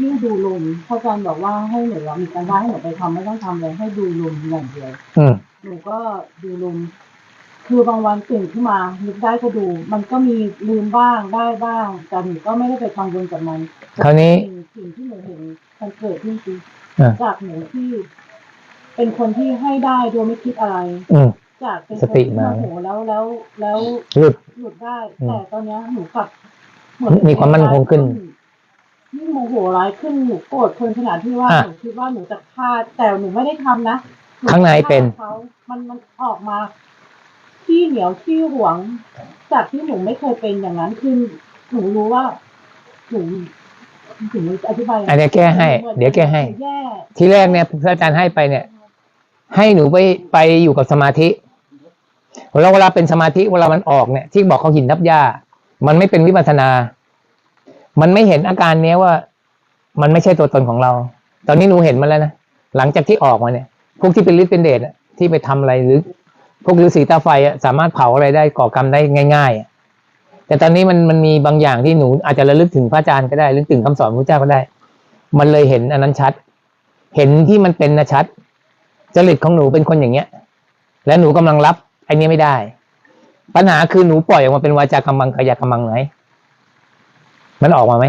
ยิ่งดูลมพระอาจารย์บอกว่าให้หนูอะมีการบ้านให้หนูไปทำไม่ต้องทำเลยให้ดูลมอย่างเดียวอืมหนูก็ดูลมคือบางวันตื่นขึ้นมานึกได้ก็ดู มันก็มีลืมบ้างได้บ้างแต่หนูก็ไม่ได้ไปกังวลกับมันคราวนี้สิ่งสิ่งที่หนูเห็นมันเกิดขึ้นจริงอะจากหนูที่ เป็นคนที่ให้ได้โดยไม่คิดอะไรอืมจากเป็นสติมาโอ้โหแล้วแล้วแล้วหลุดหยุดได้อืมแต่ตอนเนี้ยหนูกลับมีความมั่นคงขึ้น ยิ่งโมโหร้ายขึ้นหนูโกรธคนขนาดที่ว่าอะ หนูคิดว่าหนูจะฆ่าแต่หนูไม่ได้ทำนะหข้างในเป็นฆ่าเขามันมันออกมาขี้เหนียวขี้หวงจากที่หนูไม่เคยเป็นอย่างนั้นคือหนูรู้ว่าหนูถึงอธิบายยังไงอันเนี้ยแก้ให้เดี๋ยวแก้ให้ แย่ที่แรกเนี่ยพระอาจารย์ให้ไปเนี่ย ให้หนูไปไปอยู่กับสมาธิเวลาเวลาเป็นสมาธิเวลามันออกเนี่ย ที่บอกเขาหินทับหญ้ามันไม่เป็นวิปัสสนา มันไม่เห็นอาการเนี้ยว่า มันไม่ใช่ตัวตนของเรา ตอนนี้หนูเห็นมันแล้วนะหลังจากที่ออกมาเนี่ย พวกที่เป็นฤทธิ์เป็นเดชที่ไปทำอะไรหรือ พวกฤาษีตาไฟสามารถเผาอะไรได้ก่อกรรมได้ง่าย ๆ แต่ตอนนี้มันมันมีบางอย่างที่หนูอาจจะระลึกถึงพระอาจารย์ก็ได้ระลึกถึงคำสอนพระเจ้าก็ได้ มันเลยเห็นอันนั้นชัด เห็นที่มันเป็นนะชัด จริตของหนูเป็นคนอย่างเงี้ย และหนูกำลังรับไอ้นี้ไม่ได้ ปัญหาคือหนูปล่อยออกมาเป็นวาจากำมังกายากำมังไหน มันออกมาไหม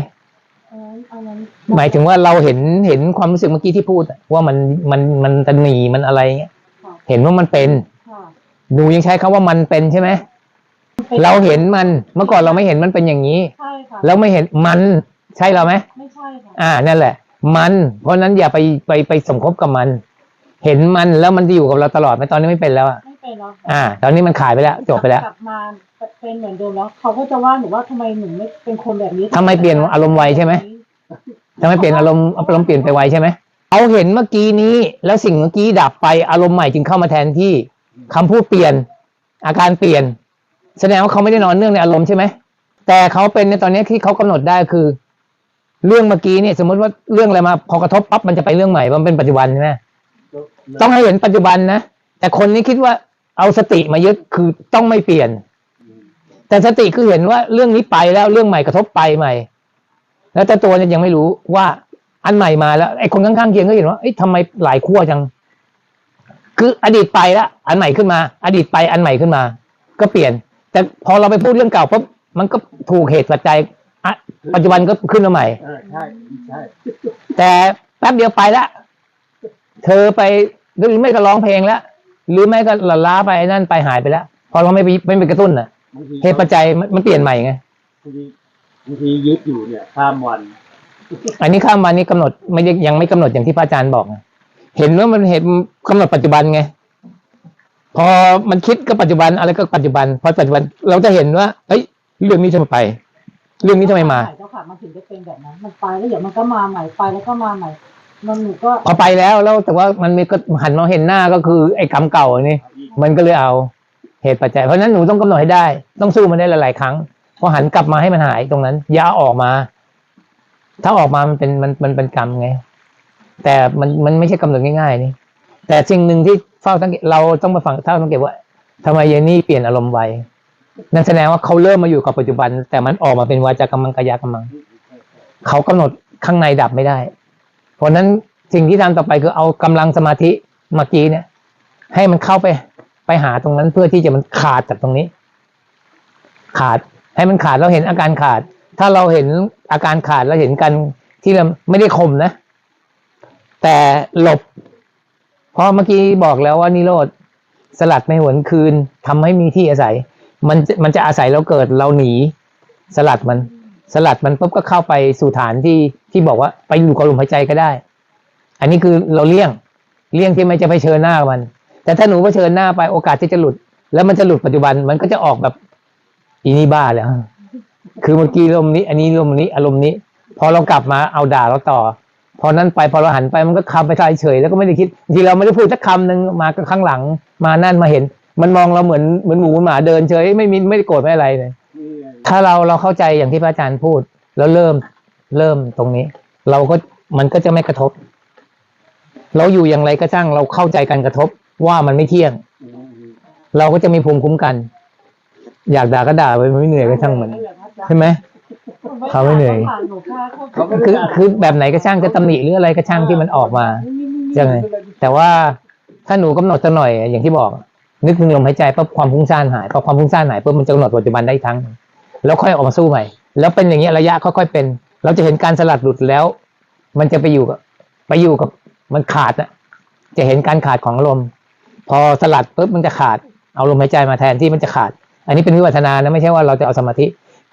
อันนั้นอันนั้นหมายถึงว่าเราเห็นเห็นความรู้สึกเมื่อกี้ที่พูดอะว่ามันมันมันจะหนีมันอะไรเงี้ยค่ะเห็นว่ามันเป็นค่ะหนูยังใช้คำว่ามันเป็นใช่ไหมป็นเราเห็นมันเมื่อก่อนเราไม่เห็นมันเป็นอย่างนี้ ใช่ค่ะแล้วไม่เห็นมันใช่เราไหมไม่ใช่ค่ะอ่านั่นแหละ มัน เพราะฉะนั้นอย่าไปไปไปสมคบกับมัน เห็นมันแล้วมันจะอยู่กับเราตลอดไหมตอนนี้ไม่เป็นแล้วอะไม่เป็นแล้วค่ะ อ่าตอนนี้มันขายไปแล้ว จบไปแล้วกลับมาเป็นเหมือนเดิมแล้วเขาก็จะว่าหนูว่าทำไมหนูไม่เป็นคนแบบนี้ทำไมเปลี่ยนอารมณ์ไวใช่ไหมทำไมเปลี่ยนอารมณ์อารมณ์เปลี่ยนไปไวใช่ไหมเอาเห็นเมื่อกี้นี้ แล้วสิ่งเมื่อกี้ดับไปอารมณ์ใหม่จึงเข้ามาแทนที่คำพูดเปลี่ยน อาการเปลี่ยน แสดงว่าเขาไม่ได้นอนเนื่องในอารมณ์ใช่ไหมแต่เขาเป็นในตอนนี้ที่เขากำหนดได้คือ เรื่องเมื่อกี้เนี่ยสมมติว่าเรื่องอะไรมาพอกระทบปั๊บมันจะไปเรื่องใหม่มันเป็นปัจจุบันใช่ไหมต้องให้เห็นปัจจุบันนะแต่คนนี้คิดว่า เอาสติมายึดคือต้องไม่เปลี่ยน แต่สติคือเห็นว่าเรื่องนี้ไปแล้วเรื่องใหม่กระทบไปใหม่ แล้วแต่ตัวเนี่ยยังไม่รู้ว่าอันใหม่มาแล้วไอ้คนข้างๆเคียงก็เห็นว่าเอ้ยทำไมหลายขั้วจัง คืออดีตไปแล้วอันใหม่ขึ้นมา อดีตไปอันใหม่ขึ้นมา ก็เปลี่ยน แต่พอเราไปพูดเรื่องเก่าปุ๊บมันก็ถูกเหตุปัจจัยปัจจุบันก็ขึ้นมาใหม่ใช่ใช่แต่แป๊บเดียวไปและเธอไปหรือไม่ก็ร้องเพลงแล้ว หรือไม่ก็หละล้าไปไอ้นั่นไปหายไปแล้วพอเราไม่ไปไม่ไปกระตุ้นน่ะบางทีเหตุปัจจัยมันมันเปลี่ยนใหม่ไงบางทีบางทียึดอยู่เนี่ยข้ามวัน อันนี้ข้ามมานี่กำหนดไม่ได้ยังไม่กำหนดอย่างที่พระอาจารย์บอกไงเห็นว่ามันเห็นกำหนดปัจจุบันไงพอมันคิดก็ปัจจุบันอะไรก็ปัจจุบันพอปัจจุบันเราจะเห็นว่าเอ้ย เรื่องนี้ทำไมไป เรื่องนี้ทำไมมาเจ้าค่ะมันถึงจะเป็นแบบนั้นมันไปแล้วเดี๋ยวมันก็มาใหม่ไปแล้วก็มาใหม่ มันหนูก็พอไปแล้วแล้วแต่ว่ามันมีก็หันมาเห็นหน้าก็คือไอ้กรรมเก่าอันนี่มันก็เลยเอาเหตุปัจจัยเพราะฉะนั้นหนูต้องกำหนดให้ได้ ต้องสู้มันได้หลายๆครั้งพอหันกลับมาให้มันหายตรงนั้นอย่าเอาออกมา ถ้าออกมามันเป็นมันมันเป็นกรรมไง แต่มันมันไม่ใช่กำหนดง่ายๆนี่แต่สิ่งหนึ่งที่เฝ้าสังเกตเราต้องมาฟังเฝ้าสังเกตว่าทำไมเยนนี่เปลี่ยนอารมณ์ไวนั่นแสดงว่าเขาเริ่มมาอยู่กับปัจจุบัน แต่มันออกมาเป็นวาจากรรมังกายากรรมัง เขากำหนดข้างในดับไม่ได้ เพราะนั้นสิ่งที่ทำต่อไปคือเอากำลังสมาธิเมื่อกี้เนี่ย ให้มันเข้าไปไปหาตรงนั้นเพื่อที่จะมันขาดจากตรงนี้ ขาดให้มันขาดเราเห็นอาการขาด ถ้าเราเห็นอาการขาดเราเห็นกันที่เราไม่ได้ข่มนะ แต่หลบ เพราะเมื่อกี้บอกแล้วว่านิโรธสลัดไม่หวนคืนทำให้มีที่อาศัย มันจะมันจะอาศัยเราเกิดเราหนี สลัดมัน สลัดมันปุ๊บก็เข้าไปสู่ฐานที่ที่บอกว่าไปอยู่กับลมหายใจก็ได้ อันนี้คือเราเลี่ยงเลี่ยงที่ไม่จะไปเชิญหน้ามัน แต่ถ้าหนูเผชิญหน้าไปโอกาสที่จะหลุด แล้วมันจะหลุดปัจจุบันมันก็จะออกแบบอีนี่บ้าแล้วคือเมื่อกี้ลมณ์นี้ อันนี้ลมณ์นี้อารมณ์นี้ พอเรากลับมาเอาด่าเราต่อ พอนั้นไปพอเราหันไปมันก็คำไปทายเฉยแล้วก็ไม่ได้คิดบางทีเราไม่ได้พูดสักคำหนึ่งมาข้างหลังมานั่นมาเห็น มันมองเราเหมือนเหมือนหมูเหมือนหมาเดินเฉยไม่มีไม่ได้โกรธไม่อะไรเลย ถ้าเราเราเข้าใจอย่างที่พระอาจารย์พูด แล้วเริ่มเริ่มตรงนี้ เราก็มันก็จะไม่กระทบ เราอยู่อย่างไรก็ช่างเราเข้าใจการกระทบว่ามันไม่เที่ยง เราก็จะมีภูมิคุ้มกัน อยากด่าก็ด่าไปมันไม่เหนื่อยก็ช่างมันใช่ไหมเขาไม่เหนื่อยคือคือแบบไหนก็ช่างจะตำหนิหรืออะไรก็ช่างที่มันออกมาใช่ไหมแต่ว่าถ้าหนูกำหนดจะหน่อยอย่างที่บอก นึกถึงลมหายใจปั๊บความฟุ้งซ่านหายพอความฟุ้งซ่านหายปุ๊บมันจะกำหนดปัจจุบันได้อีกครั้ง แล้วค่อยออกมาสู้ใหม่ แล้วเป็นอย่างเงี้ยระยะค่อยๆเป็น เราจะเห็นการสลัดหลุดแล้ว มันจะไปอยู่กับไปอยู่กับมันขาดอะจะเห็นการขาดของลม พอสลัดปุ๊บมันจะขาด เอาลมหายใจมาแทนที่มันจะขาด อันนี้เป็นวิวัฒนานะไม่ใช่ว่าเราจะเอาสมาธิ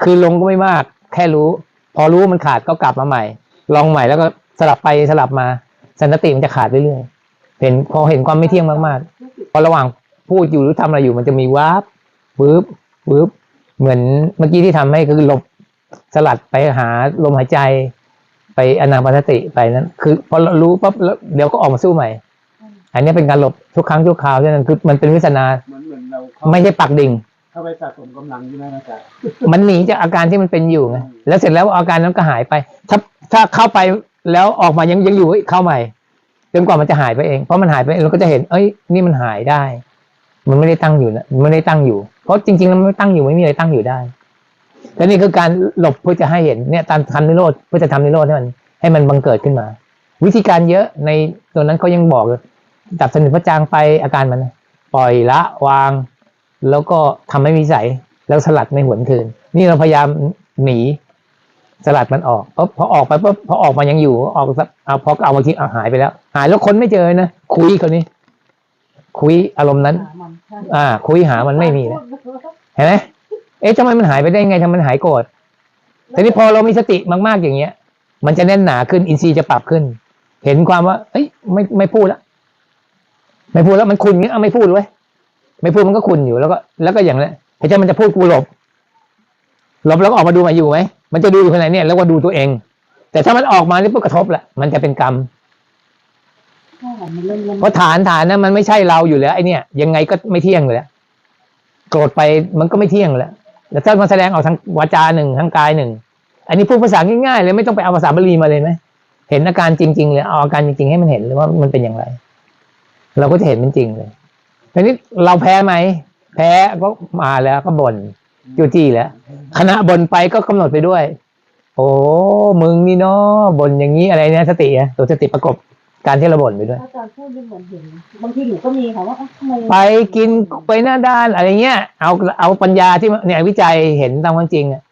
คือลงก็ไม่มาก แค่รู้ พอรู้มันขาดก็กลับมาใหม่ ลองใหม่แล้วก็สลับไปสลับมาสันติมันจะขาดเรื่อยๆเห็นพอเห็นความไม่เที่ยงมากๆพอระหว่างพูดอยู่หรือทำอะไรอยู่มันจะมีวาบวืบวืบ เหมือนเมื่อกี้ที่ทำให้คือหลบสลัดไปหาลมหายใจ ไปอนาปานสติไปนั้น คือพอเรารู้ปั๊บแล้วเดี๋ยวก็ออกมาสู้ใหม่ อันนี้เป็นการหลบทุกครั้งทุกคราวฉะนั้นคือมันเป็นวิสัชนาเหมือนเหมือนเราเข้าไม่ใช่ปักดิ่งเข้าไปสะสมกำลังใช่ไหมอาจารย์มันหนีจากอาการที่มันเป็นอยู่ไงอืมแล้วเสร็จแล้วอาการนั้นก็หายไป ถ้าถ้าเข้าไปแล้วออกมายังยังอยู่เอ้ยเข้าใหม่จนกว่ามันจะหายไปเอง เพราะมันหายไปเราก็จะเห็น เอ้ย นี่มันหายได้ มันไม่ได้ตั้งอยู่นะ มันไม่ได้ตั้งอยู่ เพราะจริงๆแล้วมันไม่ตั้งอยู่ไม่มีอะไรตั้งอยู่ได้ และนี่คือการหลบเพื่อจะให้เห็นเนี่ยการทำนิโรธเพื่อจะทำนิโรธให้มันให้มันบังเกิดขึ้นมา วิธีการเยอะในตัวนั้นเขายังบอกเลยจับสนิทพระจางไปอาการมัน ปล่อยละวาง แล้วก็ทำให้มีใสยแล้วสลัดไม่หวนคืน นี่เราพยายามหนีสลัดมันออกปุ๊บพอออกไปปุ๊บพอออกมายังอยู่ออกสักเอาพอเอามาทีเอาหายไปแล้ว หายแล้วคนไม่เจอนะคุยคนนี้ คุยอารมณ์นั้นหามันใช่อ่า คุยหามันไม่มีนะเห็นไหมเอ๊ะทำไมมันหายไปได้ไงทำไมมันหายโกรธทีนี้พอเรามีสติมาก ๆอย่างเงี้ย มันจะแน่นหนาขึ้นอินทรีย์จะปรับขึ้น เห็นความว่า เอ้ยไม่ไม่พูดแล้วไม่พูดแล้วมันคุณเงี้ยเอาไม่พูดเว้ยไม่พูดมันก็คุณอยู่แล้วก็ แล้วก็อย่างนั้นไอ้เจ้ามันจะพูดกูหลบหลบแล้วก็ออกมาดูมาอยู่ไหมมันจะดูอยู่ขนาดเนี้ยแล้วก็ดูตัวเอง แต่ถ้ามันออกมานี่ปุ๊บกระทบแหละมันจะเป็นกรรมใช่ค่ะมัน เพราะฐานฐานนั้นมันไม่ใช่เราอยู่แล้วไอ้เนี่ยยังไงก็ไม่เที่ยงเลยโกรธไปมันก็ไม่เที่ยงแล้วแต่ถ้ามันแสดงออกทางวาจาหนึ่งทางกายหนึ่งอันนี้พูดภาษาง่ายๆเลยไม่ต้องไปเอาภาษาบาลีมาเลยไหมเห็นอาการจริง ๆ เลยเอาอาการจริงๆให้มันเห็นเลยว่ามันเป็นอย่างไร เราก็จะเห็นมันจริงเลยทีนี้เราแพ้ไหมแพ้ก็มาแล้วก็บ่นจู้จี้แล้วขณะบ่นไปก็กำหนดไปด้วย โอ้มึงนี่เนาะบ่นอย่างนี้อะไรเนี่ยสติอะตัวสติประกบ การที่เราบ่นไปด้วย อาจารย์พูดยังเหมือนเห็น บางทีหนูก็มีค่ะว่าเอ้าทำไมไปกินไปหน้าด้านอะไรเงี้ย เอาเอาปัญญาที่เนี่ยวิจัยเห็นตามความจริงอะ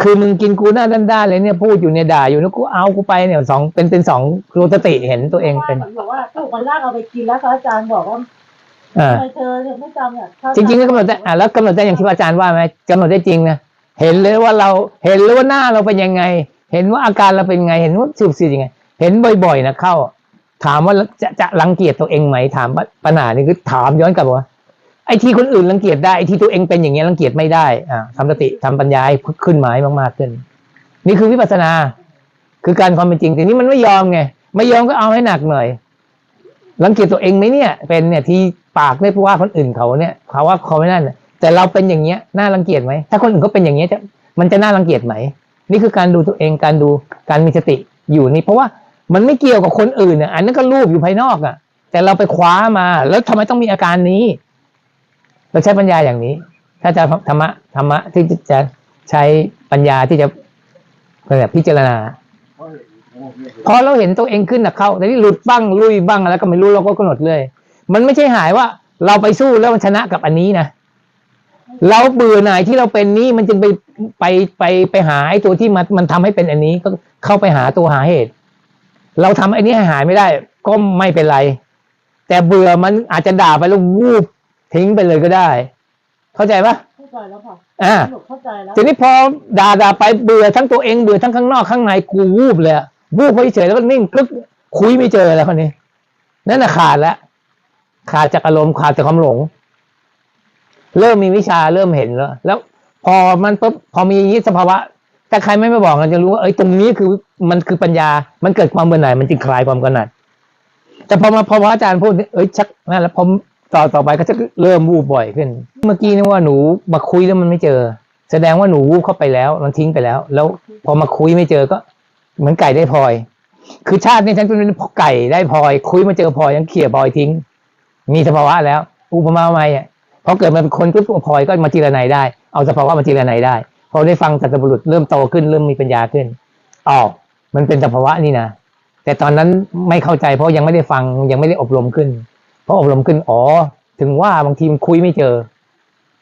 คือมึงกินกูหน้าด้านๆเลยเนี่ยพูดอยู่เนี่ยด่าอยู่แล้วกูเอากูไปเนี่ยสองเป็นเป็นสองรู้สติเห็นตัวเองเป็นหมือนบอกว่าถูกมันลากเอาไปกินแล้วพระอาจารย์บอกว่าอ่า ทำไมเธอเธอไม่จำเนี่ยถ้าจริงๆก็กำหนดได้อะแล้วกำหนดได้อย่างที่อาจารย์ว่าไหมกำหนดได้จริงนะเห็นเลยว่าเราเห็นเลยว่าหน้าเราเป็นยังไง เห็นว่าอาการเราเป็นยังไง เห็นว่าสูบสียังไง เห็นบ่อยๆนะเข้า ถามว่าจะจะรังเกียจตัวเองไหมถามปัญหานี่คือถามย้อนกลับว่าไอ้ที่คนอื่นรังเกียจได้ไอ้ที่ตัวเองเป็นอย่างเงี้ยรังเกียจไม่ได้อ่าทำสติทำปัญญาขึ้นมาให้มากๆขึ้น นี่คือวิปัสสนา คือการความเป็นจริงแต่นี้มันไม่ยอมไงไม่ยอมก็เอาให้หนักหน่อยรังเกียจตัวเองไหมเนี่ย เป็นเนี่ยที่ปากไม่ว่าคนอื่นเขาเนี่ยเขาว่าเขาไม่นั่นแต่เราเป็นอย่างเงี้ยน่ารังเกียจไหมถ้าคนอื่นเขาเป็นอย่างเงี้ยจะมันจะน่ารังเกียจไหมนี่คือการดูตัวเองการดูการมีสติอยู่นี่เพราะว่า มันไม่เกี่ยวกับคนอื่นอะ อันนั้นก็รูปอยู่ภายนอกอะ แต่เราไปคว้ามา แล้วทำไมต้องมีอาการนี้ เราใช้ปัญญาอย่างนี้ ถ้าจะธรรมะธรรมะที่จะใช้ปัญญาที่จะแบบพิจารณา พอเราเห็นตัวเองขึ้นนะเข้าแต่นี่หลุดบ้างลุยบ้างแล้วก็ไม่รู้เราก็กำหนดเลย มันไม่ใช่หายว่าเราไปสู้แล้วมันชนะกับอันนี้นะเราเบื่อหน่ายที่เราเป็นนี้มันจึงไปไปไปไปหาไอ้ตัวที่มันมันทำให้เป็นอันนี้ก็เข้าไปหาตัวหาเหตุ เราทำไอ้นี้ให้หายไม่ได้ ก็ไม่เป็นไร แต่เบื่อมันอาจจะด่าไปแล้ววูบทิ้งไปเลยก็ได้ เข้าใจปะเข้าใจแล้วค่ะอ่าหนูเข้าใจแล้วทีนี้พอด่าด่าไปเบื่อทั้งตัวเองเบื่อทั้งข้างนอกข้างในกูวูบเลยอะวูบไปเฉยแล้วก็นิ่งกึกคุยไม่เจอแล้วคนนี้นั่นน่ะขาดแล้วขาดจากอารมณ์ขาดจากความหลง เริ่มมีวิชาเริ่มเห็นแล้ว แล้ว พอมันปุ๊บพอมีอย่างนี้สภาวะ แต่ใครไม่มาบอกกันจะรู้ว่าเอ้ยตรงนี้คือมันคือปัญญา มันเกิดความเบื่อหน่ายมันจึงคลายความกำหนัด แต่พอมาพอพระอาจารย์พูดเอ้ยชักนั่นแหล้วพอต่อต่อไปก็จะเริ่มวูบบ่อยขึ้น เมื่อกี้นี่ว่าหนูมาคุยแล้วมันไม่เจอ แสดงว่าหนูวูบเข้าไปแล้ว มันทิ้งไปแล้ว แล้วพอมาคุยไม่เจอก็ เหมือนไก่ได้พลอย คือชาตินี้ฉันเป็นไก่ได้พลอย คุยมาเจอพลอยยังเขี่ยพลอยทิ้ง มีสภาวะแล้ว อุปมาใหม่อะพอเกิดมาเป็นคนปุ๊บพลอยก็มาจีรนัยได้ เอาสภาวะมาจีรนัยได้ พอได้ฟังสัตบุรุษเริ่มโตขึ้นเริ่มมีปัญญาขึ้นอ๋อมันเป็นสภาวะนี่นะแต่ตอนนั้นไม่เข้าใจเพราะยังไม่ได้ฟังยังไม่ได้อบรมขึ้นพราะอบรมขึ้น อ๋อ ถึงว่าบางทีมันคุยไม่เจอ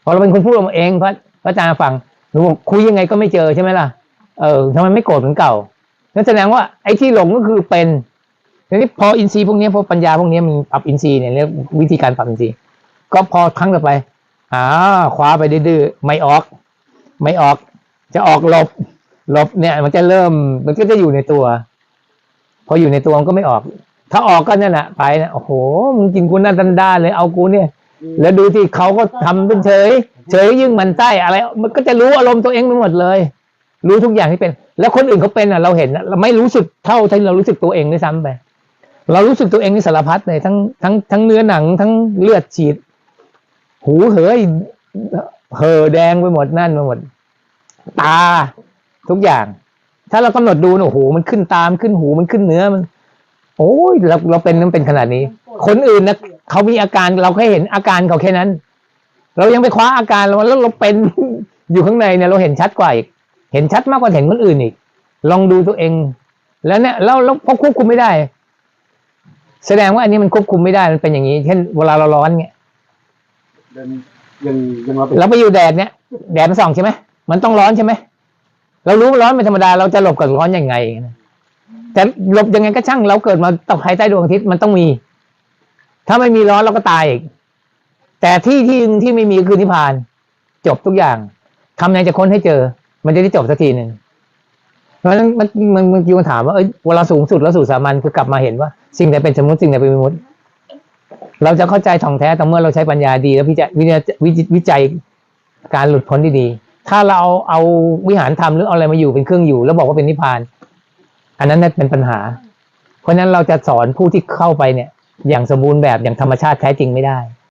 พอเราเป็นคนพูดออกมาเองพระพระอาจารย์ฟัง หนูบอกคุยยังไงก็ไม่เจอใช่ไหมล่ะ เออทำไมไม่โกรธเหมือนเก่า นั่นแสดงว่าไอ้ที่หลงก็คือเป็น ทีนี้พออินทรีย์พวกนี้พอปัญญาพวกนี้มันปรับอินทรีย์เนี่ยเรียกวิธีการปรับอินทรีย์ ก็พอครั้งต่อไป อ่า คว้าไปดื้อไม่ออก ไม่ออก จะออกหลบหลบเนี่ย มันจะเริ่ม มันก็จะอยู่ในตัว พออยู่ในตัวมันก็ไม่ออก ถ้าออกก็นั่นแหละไปนะโอ้โหมึงกินกูหน้าดันด้านเลยเอากูเนี่ย แล้วดูที่เขาก็ทำเป็นเฉย เฉยยิ่งมันใต้อะไร มันก็จะรู้อารมณ์ตัวเองไปหมดเลย รู้ทุกอย่างที่เป็น แล้วคนอื่นเขาเป็นอะ เราเห็นอะเราไม่รู้สึกเท่าที่เรารู้สึกตัวเองด้วยซ้ำไปเรารู้สึกตัวเองในสารพัดเลยทั้งทั้งทั้งเนื้อหนังทั้งเลือดฉีด หูเหย เห่อแดงไปหมดนั่นไปหมด ตาทุกอย่าง ถ้าเรากำหนดดูเนี่ยโอ้โหมันขึ้นตามขึ้นหูมันขึ้นเนื้อมัน โอ้ยเราเราเป็นมันเป็นขนาดนี้ คนอื่นนะเขามีอาการเราแค่เห็นอาการเขาแค่นั้น เรายังไปคว้าอาการเราแล้วเราเป็นอยู่ข้างในเนี่ยเราเห็นชัดกว่าอีก เห็นชัดมากกว่าเห็นคนอื่นอีก ลองดูตัวเอง แล้วเนี่ยเราเราพอควบคุมไม่ได้ แสดงว่าอันนี้มันควบคุมไม่ได้มันเป็นอย่างนี้ เช่นเวลาเราร้อนเนี่ย ยังยังเราเป็นเราไปอยู่แดดเนี่ยแดดมันส่องใช่ไหมมันต้องร้อนใช่ไหมเรารู้ว่าร้อนเป็นธรรมดาเราจะหลบกับร้อนยังไงแต่หลบยังไงก็ช่างเราเกิดมาตกภายใต้ดวงอาทิตย์มันต้องมี ถ้าไม่มีร้อนเราก็ตายอีกแต่ที่ที่ที่ไม่มีคือนิพพาน จบทุกอย่างทำไงจะค้นให้เจอ มันจะได้จบสักทีหนึ่งเพราะฉะนั้นมันมันมันคิวถามว่าเอ้ยเวลาสูงสุดแล้วสู่สามัญคือกลับมาเห็นว่า สิ่งใดเป็นสมมติสิ่งใดเป็นวิมุติ เราจะเข้าใจท่องแท้แต่เมื่อเราใช้ปัญญาดีแล้วพิจวิจัยวิจิวิจัยการหลุดพ้นดีๆถ้าเราเอาเอาวิหารธรรมหรือเอาอะไรมาอยู่เป็นเครื่องอยู่ แล้วบอกว่าเป็นนิพพาน อันนั้นน่เป็นปัญหา เพราะฉะนั้นเราจะสอนผู้ที่เข้าไปเนี่ย อย่างสมบูรณ์แบบอย่างธรรมชาติแท้จริงไม่ได้